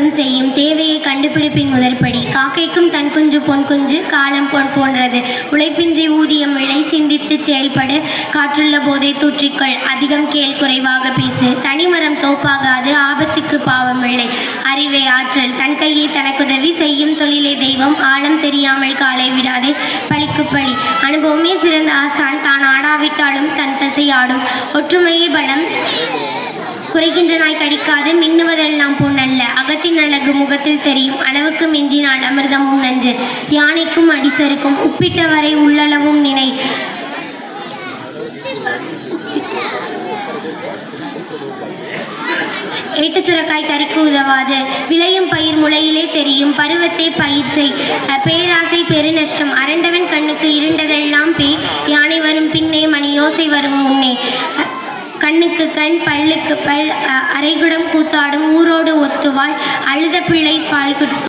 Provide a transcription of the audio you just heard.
மட்டும் செய்யும் தேவையை கண்டுபிடிப்பின் முதற்படி காக்கைக்கும் தன் குஞ்சு பொன் குஞ்சு காலம் பொன் போன்றது. உழைப்பின்றி ஊதியம் விலை சிந்தித்து செயல்படு. காற்றுள்ள போதே தூற்றிக்கொள். அதிகம் கேள் குறைவாக பேசு. தனிமரம் தோப்பாகாது ஆபத்துக்கு பாவம் இல்லை. அறிவை ஆற்றல். தன் கையை தனக்குதவி செய்யும் தொழிலே தெய்வம். ஆழம் தெரியாமல் காலை விடாதே பழிக்கு பழி. அனுபவமே சிறந்த ஆசான். தான் ஆடாவிட்டாலும் தன் தசையாடும் ஒற்றுமையே பலம். குறைகின்ற நாய் கடிக்காது. மின்னுவதெல்லாம் போ அகத்தின் முகத்தில் தெரியும். அளவுக்கு மிஞ்சினால் அமிர்தமும் நஞ்சு யானைக்கும் அடிசருக்கும். உப்பிட்டவரை உள்ளளவும் நினை. ஏட்டுச்சுரக்காய் கறிக்கு உதவாது. விளையும் பயிர் முளையிலே தெரியும். பருவத்தை பயிர் செய். பேராசை பெருநஷ்டம் அரண்டவன் கண்ணுக்கு இருண்டதெல்லாம் பே. யானை வரும் பின்னே மணி யோசை வரும் முன்னே. கண்ணுக்கு கண் பல்லுக்கு பல் அரைகுடம் கூத்தாடும் ஊரோடு அழுத பிள்ளை பால் குடி